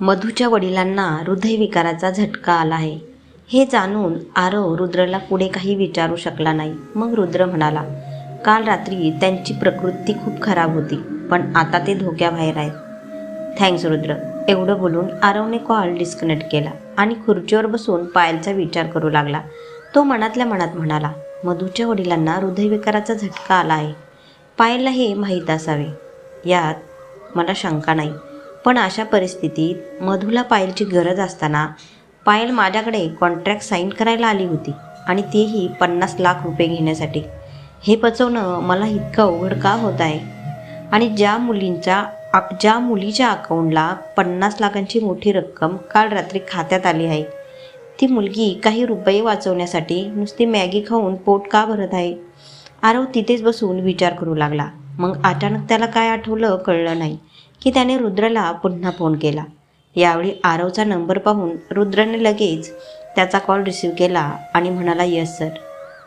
मधूच्या वडिलांना हृदयविकाराचा झटका आला आहे. हे जाणून आरव रुद्रला पुढे काही विचारू शकला नाही. मग रुद्र म्हणाला काल रात्री त्यांची प्रकृती खूप खराब होती पण आता ते धोक्याबाहेर आहेत. थँक्स रुद्र. एवढं बोलून आरवने कॉल डिस्कनेक्ट केला आणि खुर्चीवर बसून पायलचा विचार करू लागला. तो मनातल्या मनात म्हणाला मधूच्या वडिलांना हृदयविकाराचा झटका आला आहे. पायलला हे माहीत असावे. यात मला शंका नाही. पण अशा परिस्थितीत मधूला पायलची गरज असताना पायल माझ्याकडे कॉन्ट्रॅक्ट साईन करायला आली होती आणि तेही पन्नास लाख रुपये घेण्यासाठी. हे पचवणं मला इतकं अवघड का होत आहे? आणि ज्या मुलींच्या ज्या मुलीच्या अकाउंटला पन्नास लाखांची मोठी रक्कम काल रात्री खात्यात आली आहे ती मुलगी काही रुपये वाचवण्यासाठी नुसती मॅगी खाऊन पोट का भरत आहे? आरव तिथेच बसून विचार करू लागला. मग अचानक त्याला काय आठवलं कळलं नाही. की त्याने रुद्रला पुन्हा फोन केला. यावेळी आरवचा नंबर पाहून रुद्रने लगेच त्याचा कॉल रिसीव केला आणि म्हणाला यस सर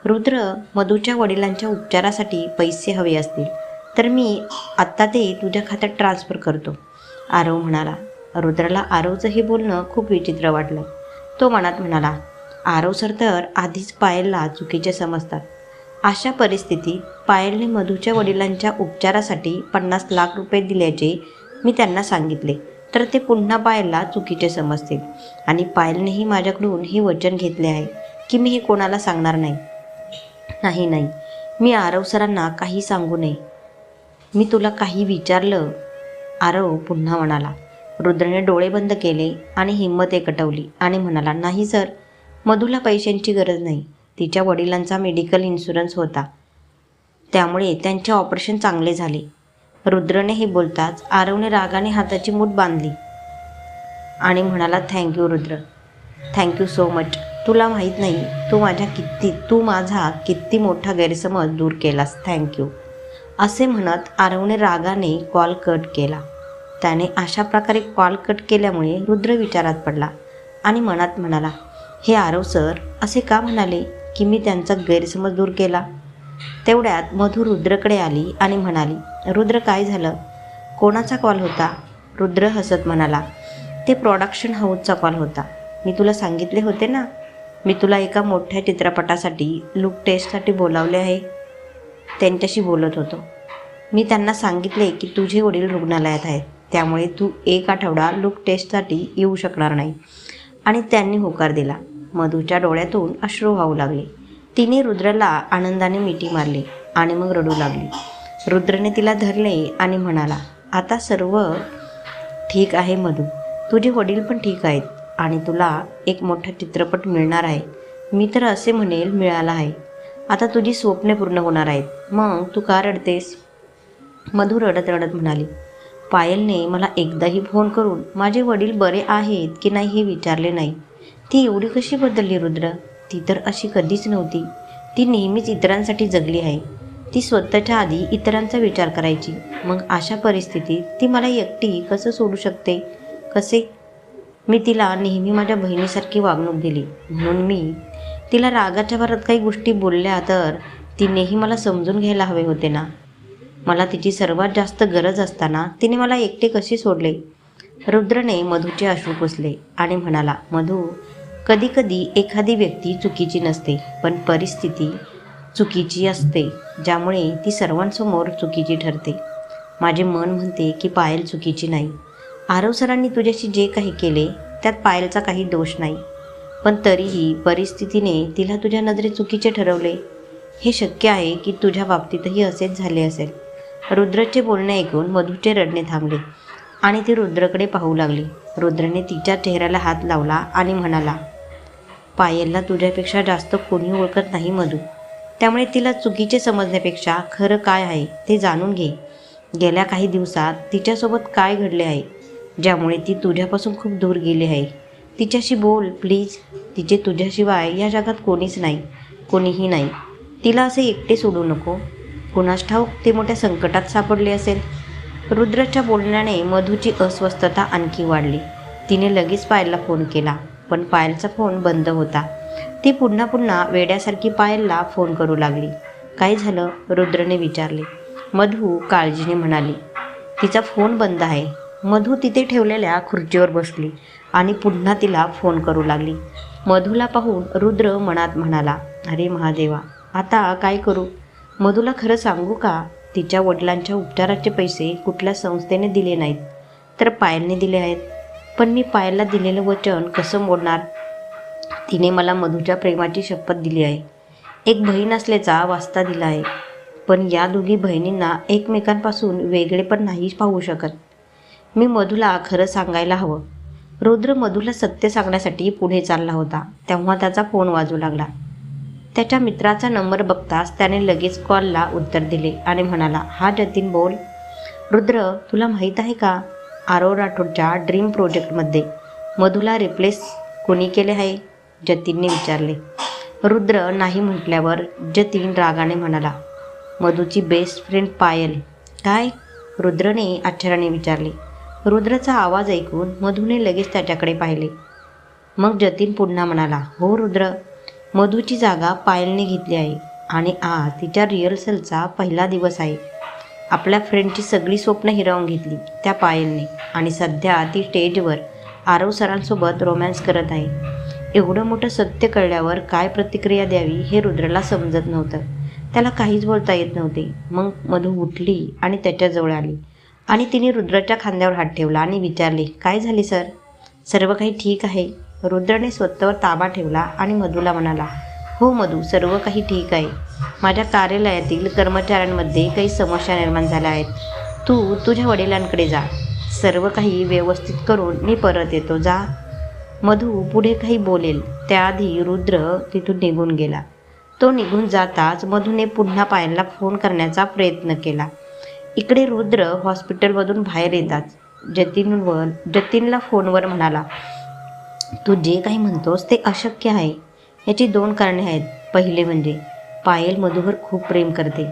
रुद्र मधूच्या वडिलांच्या उपचारासाठी पैसे हवे असतील तर मी आत्ता ते तुझ्या खात्यात ट्रान्स्फर करतो. आरव म्हणाला. रुद्रला आरवचं हे बोलणं खूप विचित्र वाटलं. तो मनात म्हणाला आरव सर तर आधीच पायलला चुकीचे समजतात. अशा परिस्थितीत पायलने मधूच्या वडिलांच्या उपचारासाठी पन्नास लाख रुपये दिल्याचे मी त्यांना सांगितले. तर ते पुन्हा पायलला चुकीचे समजतील. आणि पायलनेही माझ्याकडून हे वचन घेतले आहे की मी हे कोणाला सांगणार नाही. नाही नाही. मी आरव सरांना काही सांगू नये. मी तुला काही विचारलं आरव पुन्हा म्हणाला. रुद्रने डोळे बंद केले आणि हिंमत एकटवली आणि म्हणाला नाही सर मधूला पैशांची गरज नाही. तिच्या वडिलांचा मेडिकल इन्शुरन्स होता. त्यामुळे त्यांचे ऑपरेशन चांगले झाले. रुद्रने हे बोलताच आरवने रागाने हाताची मूठ बांधली आणि म्हणाला thank you Rudra. Thank you so much तुला माहीत नाही तू माझ्या किती तू माझा किती मोठा गैरसमज दूर केलास. थँक्यू असे म्हणत आरवने रागाने कॉल कट केला. त्याने अशा प्रकारे कॉल कट केल्यामुळे रुद्र विचारात पडला आणि मनात म्हणाला हे आरव सर असे का म्हणाले की मी त्यांचा गैरसमज दूर केला? तेवढ्यात मधू रुद्रकडे आली आणि म्हणाली रुद्र काय झालं? कोणाचा कॉल होता? रुद्र हसत म्हणाला ते प्रॉडक्शन हाऊसचा कॉल होता. मी तुला सांगितले होते ना? मी तुला एका मोठ्या चित्रपटासाठी लुक टेस्टसाठी बोलावले आहे. त्यांच्याशी बोलत होतो. मी त्यांना सांगितले की तुझे वडील रुग्णालयात आहेत. त्यामुळे तू एक आठवडा लुक टेस्टसाठी येऊ शकणार नाही. आणि त्यांनी होकार दिला. मधूच्या डोळ्यातून अश्रू वाहू लागले. तिने रुद्रला आनंदाने मिठी मारली आणि मग रडू लागली. रुद्रने तिला धरले आणि म्हणाला आता सर्व ठीक आहे मधू. तुझे वडील पण ठीक आहेत आणि तुला एक मोठा चित्रपट मिळणार आहे. मी तर असे म्हणेल मिळाला आहे. आता तुझी स्वप्ने पूर्ण होणार आहेत. मग तू का रडतेस? मधू रडत रडत म्हणाली पायलने मला एकदाही फोन करून माझे वडील बरे आहेत की नाही हे विचारले नाही. ती एवढी कशी बदलली रुद्र? ती तर अशी कधीच नव्हती. ती नेहमीच इतरांसाठी जगली आहे. ती स्वतःच्या आधी इतरांचा विचार करायची. मग अशा परिस्थितीत ती मला एकटी कसं सोडू शकते? कसे? मी तिला नेहमी माझ्या बहिणीसारखी वागणूक दिली. म्हणून मी तिला रागाच्या भरात काही गोष्टी बोलल्या तर तिनेही मला समजून घ्यायला हवे होते ना? मला तिची सर्वात जास्त गरज असताना तिने मला एकटे कशी सोडले? रुद्रने मधूचे अश्रू पुसले आणि म्हणाला मधू कधीकधी एखादी व्यक्ती चुकीची नसते पण परिस्थिती चुकीची असते ज्यामुळे ती सर्वांसमोर चुकीची ठरते. माझे मन म्हणते की पायल चुकीची नाही. आरव सरांनी तुझ्याशी जे काही केले त्यात पायलचा काही दोष नाही. पण तरीही परिस्थितीने तिला तुझ्या नजरे चुकीचे ठरवले. हे शक्य आहे की तुझ्या बाबतीतही असेच झाले असेल. रुद्रचे बोलणे ऐकून मधूचे रडणे थांबले आणि ती रुद्रकडे पाहू लागली. रुद्रने तिच्या चेहऱ्याला हात लावला आणि म्हणाला पायलला तुझ्यापेक्षा जास्त कोणी ओळखत नाही मधू. त्यामुळे तिला चुकीचे समजण्यापेक्षा खरं काय आहे ते जाणून घे. गेल्या काही दिवसात तिच्यासोबत काय घडले आहे ज्यामुळे ती तुझ्यापासून खूप दूर गेली आहे. तिच्याशी बोल प्लीज. तिचे तुझ्याशिवाय या जगात कोणीच नाही कोणीही नाही. तिला असे एकटे सोडू नको. कुणास ठाऊक ते मोठ्या संकटात सापडले असेल. रुद्रच्या बोलण्याने मधूची अस्वस्थता आणखी वाढली. तिने लगेच पायलला फोन केला. पण पायलचा फोन बंद होता. ती पुन्हा पुन्हा वेड्यासारखी पायलला फोन करू लागली. काय झालं? रुद्रने विचारले. मधू काळजीने म्हणाली तिचा फोन बंद आहे. मधू तिथे ठेवलेल्या खुर्चीवर बसली आणि पुन्हा तिला फोन करू लागली. मधूला पाहून रुद्र मनात म्हणाला अरे महादेवा आता काय करू? मधूला खरं सांगू का? तिच्या वडिलांच्या उपचाराचे पैसे कुठल्या संस्थेने दिले नाहीत तर पायलने दिले आहेत. पण मी पायला दिलेलं वचन कसं मोडणार? तिने मला मधूच्या प्रेमाची शपथ दिली आहे. एक बहीण असल्याचा वास्ता दिला आहे. पण या दोघी बहिणींना एकमेकांपासून वेगळे पण नाही पाहू शकत. मी मधूला खरं सांगायला हवं. रुद्र मधूला सत्य सांगण्यासाठी पुढे चालला होता. तेव्हा त्याचा फोन वाजू लागला. त्याच्या मित्राचा नंबर बघताच त्याने लगेच कॉलला उत्तर दिले आणि म्हणाला हा जतीन बोल. रुद्र तुला माहीत आहे का? आरव राठोडच्या ड्रीम प्रोजेक्टमध्ये मधूला रिप्लेस कोणी केले आहे? जतीनने विचारले. रुद्र नाही म्हटल्यावर जतीन रागाने म्हणाला मधूची बेस्ट फ्रेंड पायल. काय? रुद्रने आश्चर्याने विचारले. रुद्रचा आवाज ऐकून मधूने लगेच त्याच्याकडे पाहिले. मग जतीन पुन्हा म्हणाला हो रुद्र मधूची जागा पायलने घेतली आहे आणि आज तिच्या रिहर्सलचा पहिला दिवस आहे. आपल्या फ्रेंडची सगळी स्वप्न हिरावून घेतली त्या पायलने. आणि सध्या ती स्टेजवर आरव सरांसोबत रोमॅन्स करत आहे. एवढं मोठं सत्य कळल्यावर काय प्रतिक्रिया द्यावी हे रुद्रला समजत नव्हतं. त्याला काहीच बोलता येत नव्हते. मग मधू उठली आणि त्याच्याजवळ आली. आणि तिने रुद्राच्या खांद्यावर हात ठेवला आणि विचारले काय झाले सर? सर्व काही ठीक आहे. रुद्रने स्वतःवर ताबा ठेवला आणि मधूला म्हणाला हो मधू सर्व काही ठीक आहे. माझ्या कार्यालयातील कर्मचाऱ्यांमध्ये काही समस्या निर्माण झाल्या आहेत. तू तुझ्या वडिलांकडे जा. सर्व काही व्यवस्थित करून मी परत येतो. जा. मधू पुढे काही बोलेल. त्याआधी रुद्र तिथून निघून गेला. तो निघून जाताच मधूने पुन्हा पायलला फोन करण्याचा प्रयत्न केला. इकडे रुद्र हॉस्पिटलमधून बाहेर येताच जतीनवर जतीनला फोनवर म्हणाला तू जे काही म्हणतोस ते अशक्य आहे. याची दोन कारणे आहेत. पहिले म्हणजे पायल मधूवर खूप प्रेम करते.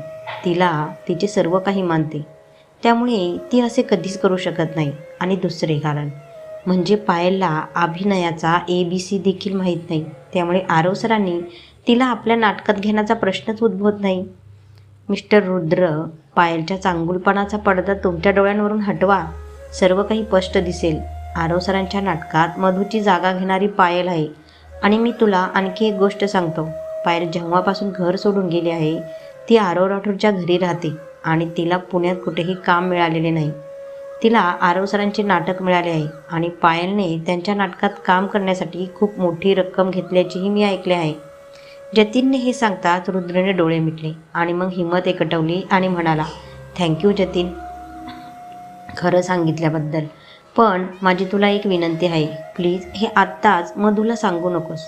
तिला तिचे सर्व काही मानते. त्यामुळे ती असे कधीच करू शकत नाही आणि दुसरे कारण. म्हणजे पायलला अभिनयाचा ए बी सी देखील माहीत नाही. त्यामुळे आरव सरांनी तिला आपल्या नाटकात घेण्याचा प्रश्नच उद्भवत नाही. मिस्टर रुद्र पायलच्या चांगुलपणाचा पडदा तुमच्या डोळ्यांवरून हटवा. सर्व काही स्पष्ट दिसेल. आरव सरांच्या नाटकात मधूची जागा घेणारी पायल आहे. आणि मी तुला आणखी एक गोष्ट सांगतो. पायल जेव्हापासून घर सोडून गेली आहे ती आरव राठोडच्या घरी राहते आणि तिला पुण्यात कुठेही काम मिळालेले नाही. तिला आरव सरांचे नाटक मिळाले आहे आणि पायलने त्यांच्या नाटकात काम करण्यासाठी खूप मोठी रक्कम घेतल्याचीही मी ऐकले आहे. जतीनने हे सांगताच रुद्रने डोळे मिटले आणि मग हिंमत एकटवली आणि म्हणाला थँक्यू जतीन. खरं सांगितल्याबद्दल. पण माझी तुला एक विनंती आहे. प्लीज हे आत्ताच मधूला सांगू नकोस.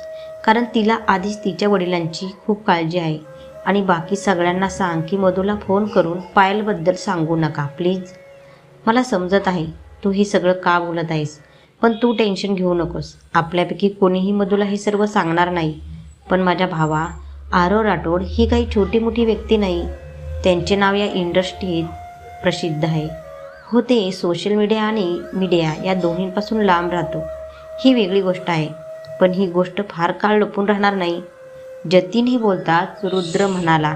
कारण तिला आधीच तिच्या वडिलांची खूप काळजी आहे. आणि बाकी सगळ्यांना सांग की मधूला फोन करून पायलबद्दल सांगू नका प्लीज. मला समजत आहे तू हे सगळं का बोलत आहेस? पण तू टेन्शन घेऊ नकोस. आपल्यापैकी कोणीही मधूला हे सर्व सांगणार नाही. पण माझ्या भावा आरव राठोड ही काही छोटी मोठी व्यक्ती नाही. त्यांचे नाव या इंडस्ट्रीत प्रसिद्ध आहे. होते सोशल मीडिया आणि मीडिया या दोन्हींपासून लांब राहतो. ही वेगळी गोष्ट आहे. पण ही गोष्ट फार काळ लपून राहणार नाही. जतीन हे बोलताच रुद्र म्हणाला.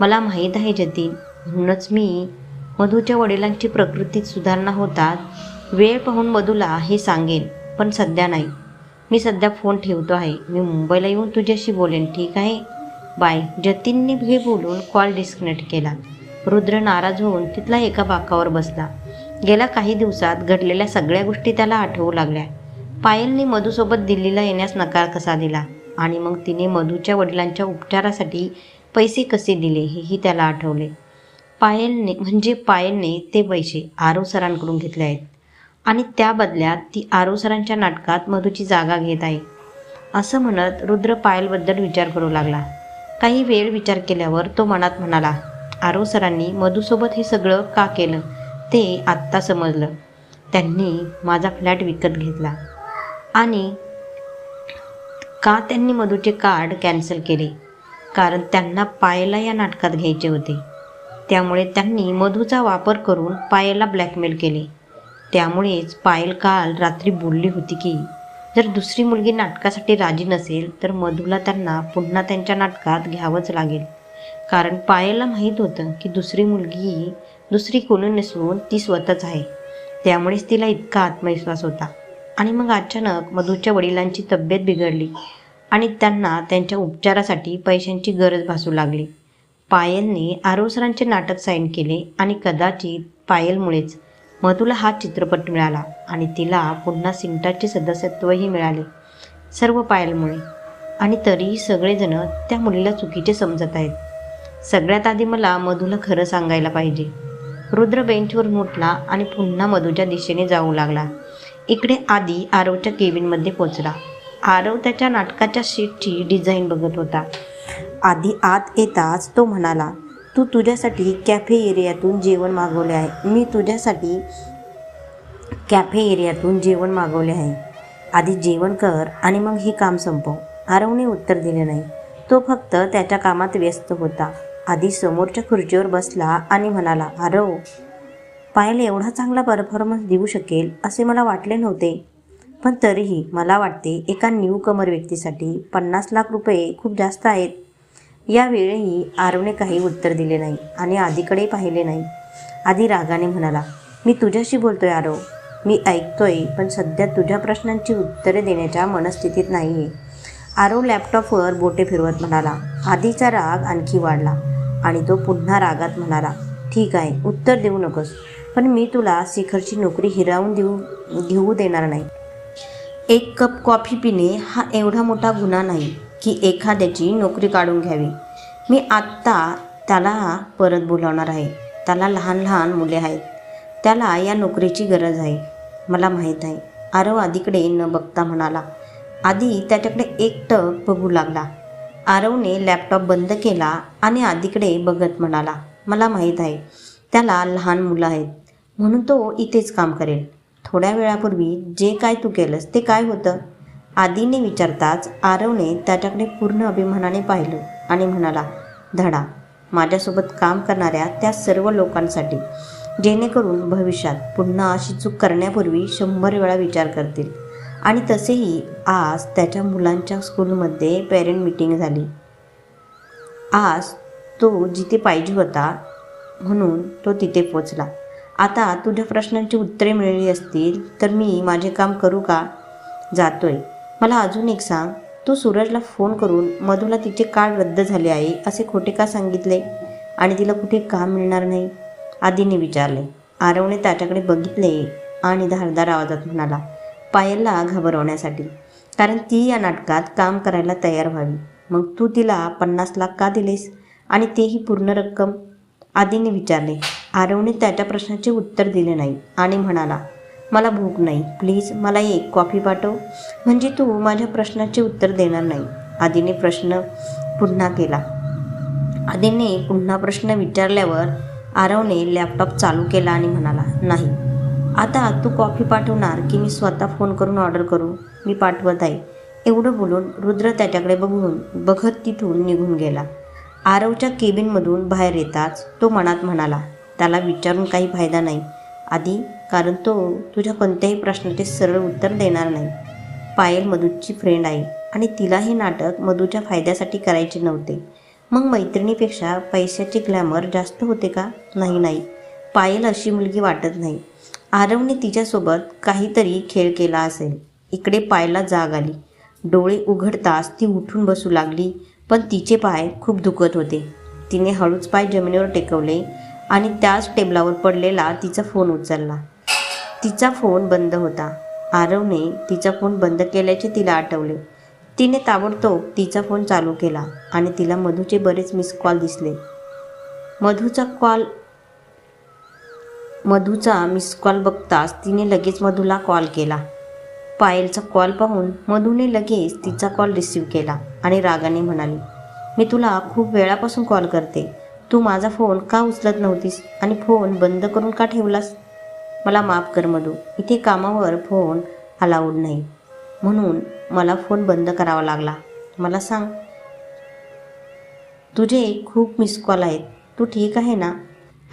मला माहीत आहे जतीन. म्हणूनच मी मधूच्या वडिलांची प्रकृतीत सुधारणा होतात वेळ पाहून मधूला हे सांगेन पण सध्या नाही. मी सध्या फोन ठेवतो आहे. मी मुंबईला येऊन तुझ्याशी बोलेन ठीक आहे? बाय. जतीनने हे बोलून कॉल डिस्कनेक्ट केला. रुद्र नाराज होऊन तिथला एका बाकावर बसला. गेल्या काही दिवसात घडलेल्या सगळ्या गोष्टी त्याला आठवू लागल्या. पायलने मधूसोबत दिल्लीला येण्यास नकार कसा दिला? आणि मग तिने मधूच्या वडिलांच्या उपचारासाठी पैसे कसे दिले हेही त्याला आठवले. पायलने म्हणजे पायलने ते पैसे आरव सरांकडून घेतले आहेत. आणि त्या बदल्यात ती आरव सरांच्या नाटकात मधूची जागा घेत आहे. असं म्हणत रुद्र पायलबद्दल विचार करू लागला. काही वेळ विचार केल्यावर तो मनात म्हणाला आरव सरांनी मधूसोबत हे सगळं का केलं ते आत्ता समजलं. त्यांनी माझा फ्लॅट विकत घेतला. आणि का त्यांनी मधूचे कार्ड कॅन्सल केले? कारण त्यांना पायला या नाटकात घ्यायचे होते. त्यामुळे त्यांनी मधूचा वापर करून पायलला ब्लॅकमेल केले. त्यामुळेच पायल काल रात्री बोलली होती की जर दुसरी मुलगी नाटकासाठी राजी नसेल तर मधूला त्यांना पुन्हा त्यांच्या नाटकात घ्यावंच लागेल. कारण पायलला माहीत होतं की दुसरी मुलगी दुसरी कोणी नसून ती स्वतःच आहे. त्यामुळेच तिला इतका आत्मविश्वास होता. आणि मग अचानक मधूच्या वडिलांची तब्येत बिघडली आणि त्यांना त्यांच्या उपचारासाठी पैशांची गरज भासू लागली. पायलने आरोसरांचे नाटक साईन केले आणि कदाचित पायलमुळेच मधूला हा चित्रपट मिळाला आणि तिला पुन्हा सिंटाचे सदस्यत्वही मिळाले सर्व पायलमुळे. आणि तरीही सगळेजण त्या मुलीला चुकीचे समजत आहेत. सगळ्यात आधी मला मधूला खरं सांगायला पाहिजे. रुद्र बेंचवरून उठला आणि पुन्हा मधूच्या दिशेने जाऊ लागला. इकडे आधी आरवच्या केबिनमध्ये पोचला. आरव त्याच्या नाटकाच्या शीटची डिझाईन बघत होता. आधी आत येताच तो म्हणाला तू तुझ्यासाठी कॅफे एरियातून जेवण मागवले आहे. मी तुझ्यासाठी कॅफे एरियातून जेवण मागवले आहे. आधी जेवण कर आणि मग हे काम संपव. आरवने उत्तर दिले नाही. तो फक्त त्याच्या कामात व्यस्त होता. आधी समोरच्या खुर्चीवर बसला आणि म्हणाला आरव पायल एवढा चांगला परफॉर्मन्स देऊ शकेल असे मला वाटले नव्हते. पण तरीही मला वाटते एका न्यू कमर व्यक्तीसाठी पन्नास लाख रुपये खूप जास्त आहेत. यावेळीही आरवने काही उत्तर दिले नाही आणि आधीकडे पाहिले नाही. आधी रागाने म्हणाला मी तुझ्याशी बोलतोय आरव. मी ऐकतोय पण सध्या तुझ्या प्रश्नांची उत्तरे देण्याच्या मनस्थितीत नाही आहे आरव लॅपटॉपवर बोटे फिरवत म्हणाला. आधीचा राग आणखी वाढला. आणि तो पुन्हा रागात म्हणाला ठीक आहे उत्तर देऊ नकोस पण मी तुला शिखरची नोकरी हिरावून देऊ घेऊ देणार नाही. एक कप कॉफी पिणे हा एवढा मोठा गुन्हा नाही की एखाद्याची नोकरी काढून घ्यावी. मी आत्ता त्याला परत बोलावणार आहे. त्याला लहान लहान मुले आहेत. त्याला या नोकरीची गरज आहे. मला माहीत आहे. आरव आधीकडे न बघता म्हणाला. आधी त्याच्याकडे एक टप बघू लागला. आरवने लॅपटॉप बंद केला आणि आधीकडे बघत म्हणाला मला माहीत आहे त्याला लहान मुलं आहेत म्हणून तो इथेच काम करेल. थोड्या वेळापूर्वी जे काय तू केलंस ते काय होतं? आधीने विचारताच आरवने त्याच्याकडे पूर्ण अभिमानाने पाहिलं आणि म्हणाला धडा माझ्यासोबत काम करणाऱ्या त्या सर्व लोकांसाठी जेणेकरून भविष्यात पुन्हा अशी चूक करण्यापूर्वी शंभर वेळा विचार करतील. आणि तसेही आज त्याच्या मुलांच्या स्कूलमध्ये पेरेंट मीटिंग झाली. आज तो जिथे पाहिजे होता म्हणून तो तिथे पोचला आता तुझ्या प्रश्नांची उत्तरे मिळाली असतील तर मी माझे काम करू का? जातोय. मला अजून एक सांग. तू सूरजला फोन करून मधूला तिचे कार्ड रद्द झाले आहे असे खोटे का सांगितले? आणि तिला कुठे काम मिळणार नाही? आधीने विचारले. आरवने त्याच्याकडे बघितले आणि धारदार आवाजात म्हणाला पायलला घाबरवण्यासाठी कारण ती या नाटकात काम करायला तयार व्हावी. मग तू तिला पन्नास लाख का दिलेस? आणि तेही पूर्ण रक्कम? आदीने विचारले. आरवने त्याच्या प्रश्नाचे उत्तर दिले नाही आणि म्हणाला मला भूक नाही. प्लीज मला एक कॉफी पाठव. म्हणजे तू माझ्या प्रश्नाचे उत्तर देणार नाही. आदीने प्रश्न पुन्हा केला. आदीने पुन्हा प्रश्न विचारल्यावर आरवने लॅपटॉप चालू केला आणि म्हणाला नाही. आता तू कॉफी पाठवणार की मी स्वतः फोन करून ऑर्डर करू? मी पाठवत आहे. एवढं बोलून रुद्र त्याच्याकडे बघून बघत तिथून निघून गेला. आरवच्या केबिनमधून बाहेर येताच तो मनात म्हणाला त्याला विचारून काही फायदा नाही. आधी कारण तो तुझ्या कोणत्याही प्रश्नाचे सरळ उत्तर देणार नाही. पायल मधूची फ्रेंड आहे आणि तिला हे नाटक मधूच्या फायद्यासाठी करायचे नव्हते. मग मैत्रिणीपेक्षा पैशाचे ग्लॅमर जास्त होते का? नाही नाही. पायल अशी मुलगी वाटत नाही. आरवने तिच्यासोबत काहीतरी खेळ केला असेल. इकडे पायला जाग आली. डोळे उघडताच ती उठून बसू लागली पण तिचे पाय खूप दुखत होते. तिने हळूच पाय जमिनीवर टेकवले आणि त्याच टेबलावर पडलेला तिचा फोन उचलला. तिचा फोन बंद होता. आरवने तिचा फोन बंद केल्याचे तिला आठवले. तिने ताबडतोब तिचा फोन चालू केला आणि तिला मधूचे बरेच मिस कॉल दिसले. मधूचा कॉल मधूचा मिस कॉल बघताच तिने लगेच मधूला कॉल केला. पायलचा कॉल पाहून मधूने लगेच तिचा कॉल रिसीव केला आणि रागाने म्हणाली मी तुला खूप वेळापासून कॉल करते. तू माझा फोन का उचलत नव्हतीस आणि फोन बंद करून का ठेवलास? मला माफ कर मधू इथे कामावर फोन अलाउड नाही. म्हणून मला फोन बंद करावा लागला. मला सांग तुझे खूप मिस कॉल आहेत. तू ठीक आहे ना?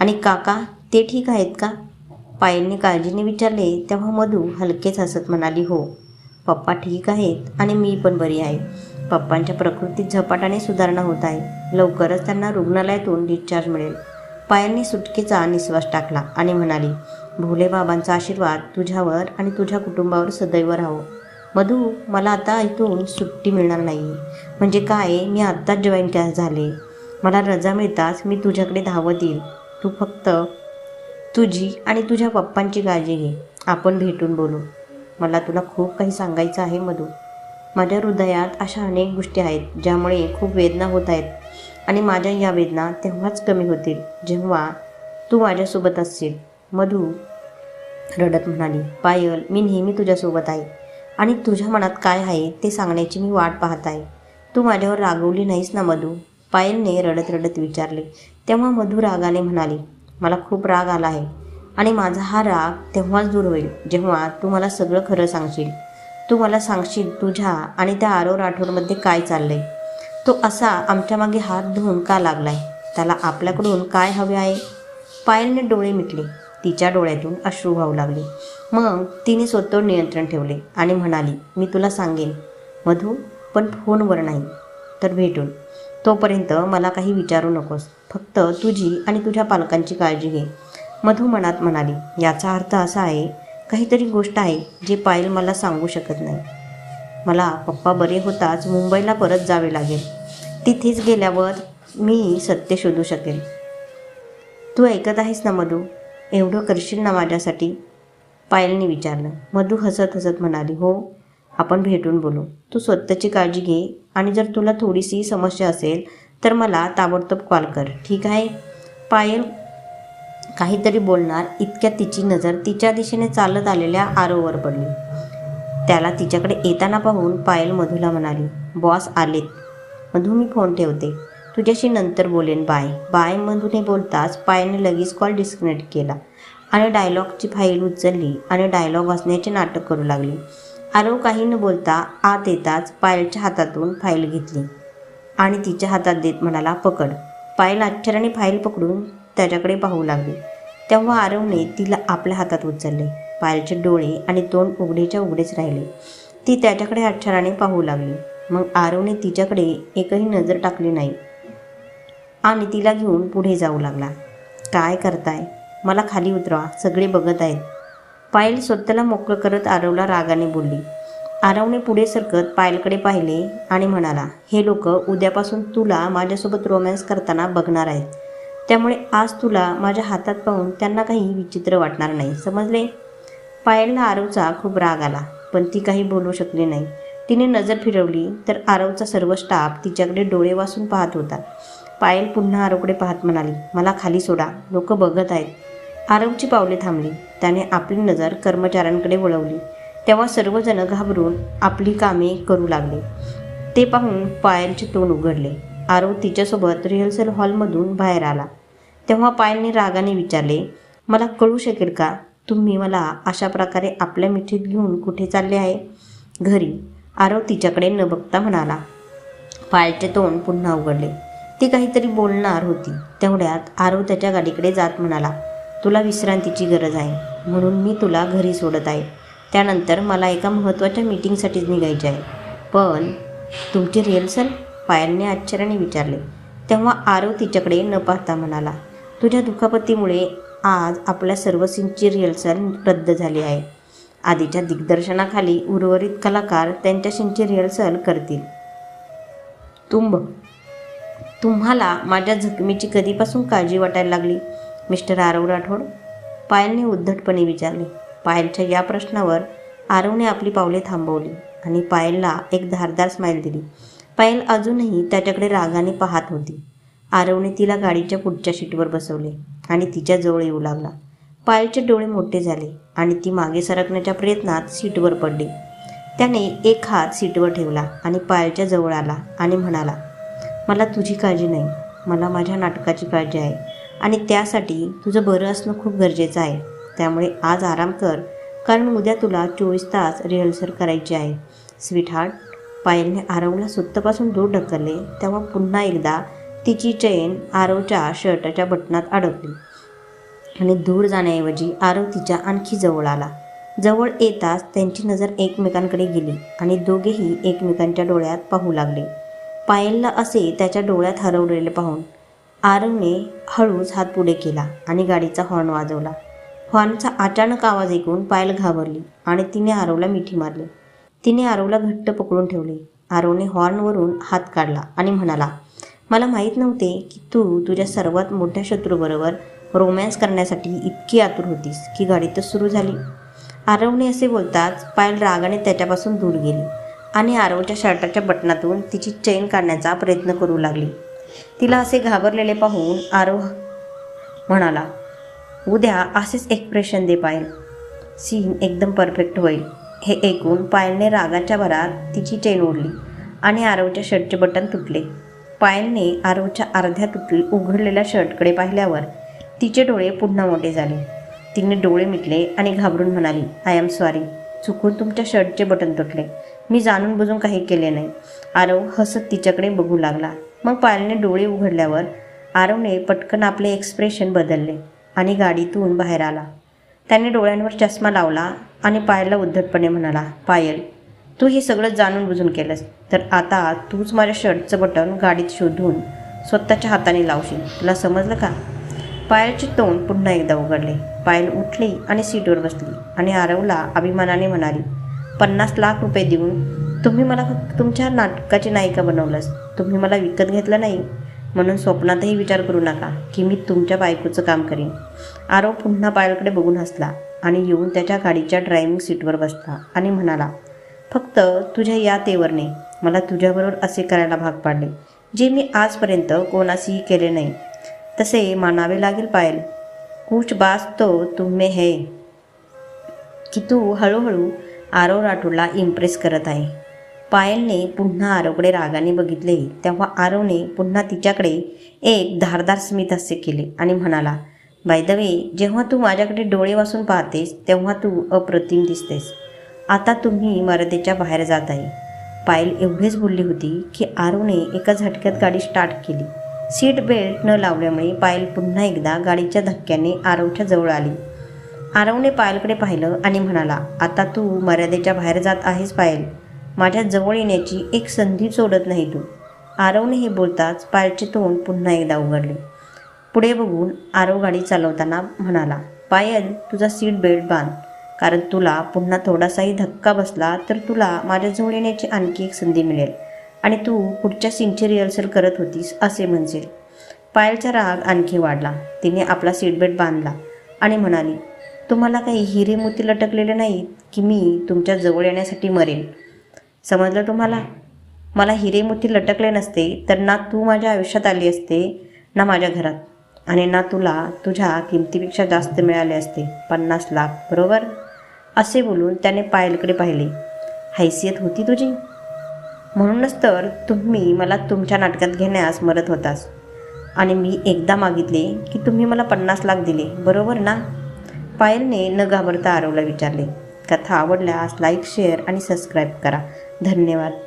आणि काका ते ठीक आहेत का? पायलने काळजीने विचारले तेव्हा मधू हलकेच हसत म्हणाली हो पप्पा ठीक आहेत आणि मी पण बरी आहे. पप्पांच्या प्रकृतीत झपाट्याने सुधारणा होत आहे. लवकरच त्यांना रुग्णालयातून डिस्चार्ज मिळेल. पायलने सुटकेचा निश्वास टाकला आणि म्हणाली भोले बाबांचा आशीर्वाद तुझ्यावर आणि तुझ्या कुटुंबावर सदैव राहो. मधू मला आता इथून सुट्टी मिळणार नाही म्हणजे काय? मी आत्ताच जॉईन झाले. मला रजा मिळताच मी तुझ्याकडे धावत येईल. तू फक्त तुझी आणि तुझ्या पप्पांची काळजी घे. आपण भेटून बोलू. मला तुला खूप काही सांगायचं आहे मधू. माझ्या हृदयात अशा अनेक गोष्टी आहेत ज्यामुळे खूप वेदना होत आहेत आणि माझ्या या वेदना तेव्हाच कमी होतील जेव्हा तू माझ्यासोबत असशील. मधू रडत म्हणाली पायल मी नेहमी तुझ्यासोबत आहे आणि तुझ्या मनात काय आहे ते सांगण्याची मी वाट पाहत आहे. तू माझ्यावर रागवली नाहीस ना मधू? पायलने रडत रडत विचारले. तेव्हा मधू रागाने म्हणाली मला खूप राग आला आहे. आणि माझा हा राग तेव्हाच दूर होईल जेव्हा तू मला सगळं खरं सांगशील. तू मला सांगशील तुझ्या आणि त्या आरो राठोडमध्ये काय चाललंय. तो असा आमच्या मागे हात धुवून का लागलाय? त्याला आपल्याकडून काय हवे आहे? पायलने डोळे मिटले. तिच्या डोळ्यातून अश्रू वाहू लागले. मग तिने स्वतःवर नियंत्रण ठेवले आणि म्हणाली मी तुला सांगेन. मधू पण फोनवर नाही. तर भेटून. तोपर्यंत मला काही विचारू नकोस. फक्त तुझी आणि तुझ्या पालकांची काळजी घे. मधू मनात म्हणाली याचा अर्थ असा आहे काहीतरी गोष्ट आहे जे पायल मला सांगू शकत नाही. मला पप्पा बरे होताच मुंबईला परत जावे लागेल. तिथेच गेल्यावर मी सत्य शोधू शकेल. तू ऐकत आहेस ना मधू? एवढं करशील ना माझ्यासाठी? पायलने विचारलं. मधू हसत हसत म्हणाली हो आपण भेटून बोलू. तू स्वतःची काळजी घे आणि जर तुला थोडीशी समस्या असेल तर मला ताबडतोब कॉल कर ठीक आहे? पायल काहीतरी बोलणार इतक्या तिची नजर तिच्या दिशेने चालत आलेल्या आरोवर पडली. त्याला तिच्याकडे येताना पाहून पायल मधूला म्हणाली बॉस आलेत. मधू मी फोन ठेवते. तुझ्याशी नंतर बोलेन बाय. बाय मधूने बोलताच पायलने लगेच कॉल डिस्कनेक्ट केला आणि डायलॉगची फाईल उचलली आणि डायलॉग वाचण्याचे नाटक करू लागली. आरव काही न बोलता आत येताच पायलच्या हातातून फाईल घेतली. आणि तिच्या हातात देत म्हणाला पकड. पायल आश्चर्याने फाईल पकडून त्याच्याकडे पाहू लागली. तेव्हा आरवने तिला आपल्या हातात उचलले. पायलचे डोळे आणि तोंड उघडेच्या उघडेच राहिले. ती त्याच्याकडे आश्चर्याने पाहू लागली. मग आरवने तिच्याकडे एकही नजर टाकली नाही. आणि तिला घेऊन पुढे जाऊ लागला. काय करताय? मला खाली उतरवा. सगळे बघत आहेत. पायल स्वतःला मोकळं करत आरवला रागाने बोलली. आरवने पुढे सरकत पायलकडे पाहिले आणि म्हणाला हे लोक उद्यापासून तुला माझ्यासोबत रोमॅन्स करताना बघणार आहेत. त्यामुळे आज तुला माझ्या हातात पाहून त्यांना काही विचित्र वाटणार नाही समजले? पायलला आरवचा खूप राग आला पण ती काही बोलू शकली नाही. तिने नजर फिरवली तर आरवचा सर्व स्टाफ तिच्याकडे डोळे वासून पाहत होता. पायल पुन्हा आरवकडे पाहत म्हणाली मला खाली सोडा लोक बघत आहेत. आरवची पावले थांबली. त्याने आपली नजर कर्मचाऱ्यांकडे वळवली. तेव्हा सर्वजण घाबरून आपली कामे करू लागले. ते पाहून पायलचे तोंड उघडले. आरव तिच्यासोबत रिहर्सल हॉलमधून बाहेर आला. तेव्हा पायलने रागाने विचारले मला कळू शकेल का? तुम्ही मला अशा प्रकारे आपल्या मिठीत घेऊन कुठे चालले आहे? घरी. आरव तिच्याकडे न बघता म्हणाला. पायलचे तोंड पुन्हा उघडले. ती काहीतरी बोलणार होती. तेवढ्यात आरव त्याच्या गाडीकडे जात म्हणाला तुला विश्रांतीची गरज आहे. म्हणून मी तुला घरी सोडत आहे. त्यानंतर मला एका महत्त्वाच्या मीटिंगसाठीच निघायचे आहे. पण तुमची रिहर्सल पायलने आश्चर्याने विचारले. तेव्हा आरव तिच्याकडे न पाहता म्हणाला तुझ्या दुखापतीमुळे आज आपल्या सर्व सीनची रिहर्सल रद्द झाली आहे. आधीच्या दिग्दर्शनाखाली उर्वरित कलाकार त्यांच्या सीनची रिहर्सल करतील. तुंब तुम्हाला माझ्या जखमीची कधीपासून काळजी वाटायला लागली? मिस्टर आरव राठोड? पायलने उद्धटपणे विचारले. पायलच्या या प्रश्नावर आरवने आपली पावले थांबवली आणि पायलला एक धारदार स्माईल दिली. पायल अजूनही त्याच्याकडे रागाने पाहत होती. आरवने तिला गाडीच्या पुढच्या सीटवर बसवले आणि तिच्या जवळ येऊ लागला. पायलचे डोळे मोठे झाले आणि ती मागे सरकण्याच्या प्रयत्नात सीटवर पडली. त्याने एक हात सीटवर ठेवला आणि पायलच्या जवळ आला आणि म्हणाला मला तुझी काळजी नाही. मला माझ्या नाटकाची काळजी आहे. आणि त्यासाठी तुझं बरं असणं खूप गरजेचं आहे. त्यामुळे आज आराम कर कारण उद्या तुला चोवीस तास रिहर्सल करायची आहे. स्वीट हार्ट पायलने आरवला सुत्तपासून दूर ढकलले तेव्हा पुन्हा एकदा तिची चेन आरवच्या शर्टाच्या बटनात अडकली. आणि दूर जाण्याऐवजी आरव तिच्या आणखी जवळ आला. जवळ येताच त्यांची नजर एकमेकांकडे गेली आणि दोघेही एकमेकांच्या डोळ्यात पाहू लागले. पायलला असे त्याच्या डोळ्यात हरवलेले पाहून आरवने हळूच हात पुढे केला आणि गाडीचा हॉर्न वाजवला. हॉर्नचा अचानक आवाज ऐकून पायल घाबरली आणि तिने आरवला मिठी मारली. तिने आरवला घट्ट पकडून ठेवले. आरवने हॉर्नवरून हात काढला आणि म्हणाला मला माहीत नव्हते की तू तुझ्या सर्वात मोठ्या शत्रूबरोबर रोमॅन्स करण्यासाठी इतकी आतुर होतीस की गाडी तर सुरू झाली. आरवने असे बोलताच पायल रागाने त्याच्यापासून दूर गेली आणि आरवच्या शर्टाच्या बटनातून तिची चेन काढण्याचा प्रयत्न करू लागली. तिला असे घाबरलेले पाहून आरोह म्हणाला उद्या असेच एक्सप्रेशन दे पायल. सीन एकदम परफेक्ट होईल. हे ऐकून पायलने रागाच्या भरात तिची चेन ओढली आणि आरवच्या शर्टचे बटन तुटले. पायलने आरवच्या अर्ध्या तुटले उघडलेल्या शर्टकडे पाहिल्यावर तिचे डोळे पुन्हा मोठे झाले. तिने डोळे मिटले आणि घाबरून म्हणाली आय एम सॉरी. चुकून तुमच्या शर्टचे बटन तुटले. मी जाणून बुजून काही केले नाही. आरव हसत तिच्याकडे बघू लागला. मग पायलने डोळे उघडल्यावर आरवने पटकन आपले एक्सप्रेशन बदलले आणि गाडीतून बाहेर आला. त्याने डोळ्यांवर चष्मा लावला आणि पायलला उद्धटपणे म्हणाला पायल तू हे सगळं जाणून बुजून केलंस. तर आता तूच माझ्या शर्टचं बटन गाडीत शोधून स्वतःच्या हाताने लावशील. तुला समजलं का? पायलचे तोंड पुन्हा एकदा उघडले. पायल उठली आणि सीटवर बसली आणि आरवला अभिमानाने म्हणाली पन्नास लाख रुपये देऊन तुम्ही मला फक्त तुमच्या नाटकाची नायिका बनवलंस. तुम्ही मला विकत घेतलं नाही म्हणून स्वप्नातही विचार करू नका की मी तुमच्या बायकोचं काम करीन. आरव पुन्हा पायलकडे बघून हसला आणि येऊन त्याच्या गाडीच्या ड्रायव्हिंग सीटवर बसला आणि म्हणाला फक्त तुझ्या या तेवरने मला तुझ्याबरोबर असे करायला भाग पाडले जे मी आजपर्यंत कोणाशीही केले नाही. तसे मानावे लागेल पायल. कुछ बास तो तुम्ही है. की तू हळूहळू आरव राठोडला इम्प्रेस करत आहे. पायलने पुन्हा आरवकडे रागाने बघितले. तेव्हा आरवने पुन्हा तिच्याकडे एक धारदार स्मित हास्य केले आणि म्हणाला बाय द वे जेव्हा तू माझ्याकडे डोळे वासून पाहतेस तेव्हा तू अप्रतिम दिसतेस. आता तुम्ही मर्यादेच्या बाहेर जात आहे. पायल एवढेच बोलली होती की आरवने एका झटक्यात गाडी स्टार्ट केली. सीट बेल्ट न लावल्यामुळे पायल पुन्हा एकदा गाडीच्या धक्क्याने आरवच्या जवळ आली. आरवने पायलकडे पाहिलं आणि म्हणाला आता तू मर्यादेच्या बाहेर जात आहेस पायल. माझ्या जवळ येण्याची एक संधी सोडत नाही तू. आरवने हे बोलताच पायलचे तोंड पुन्हा एकदा उघडले. पुढे बघून आरव गाडी चालवताना म्हणाला पायल तुझा सीट बेल्ट बांध. कारण तुला पुन्हा थोडासाही धक्का बसला तर तुला माझ्याजवळ येण्याची आणखी एक संधी मिळेल. आणि तू पुढच्या सीनची रिहर्सल करत होतीस असे म्हणशील. पायलचा राग आणखी वाढला. तिने आपला सीट बेल्ट बांधला आणि म्हणाली तुम्हाला काही हिरे मोती लटकलेले नाहीत की मी तुमच्या जवळ येण्यासाठी मरेन समजलं तुम्हाला? मला हिरे मोती लटकले नसते तर ना तू माझ्या आयुष्यात आली असते ना माझ्या घरात. आणि ना तुला तुझ्या किमतीपेक्षा जास्त मिळाले असते पन्नास लाख बरोबर? असे बोलून त्याने पायलकडे पाहिले. हैसियत होती तुझी? म्हणूनच तर तुम्ही मला तुमच्या नाटकात घेण्यास मदत होतास. आणि मी एकदा मागितले की तुम्ही मला पन्नास लाख दिले बरोबर ना? पायलने न घाबरता आरवला विचारले. कथा आवडल्यास लाईक शेअर आणि सबस्क्राईब करा. धन्यवाद.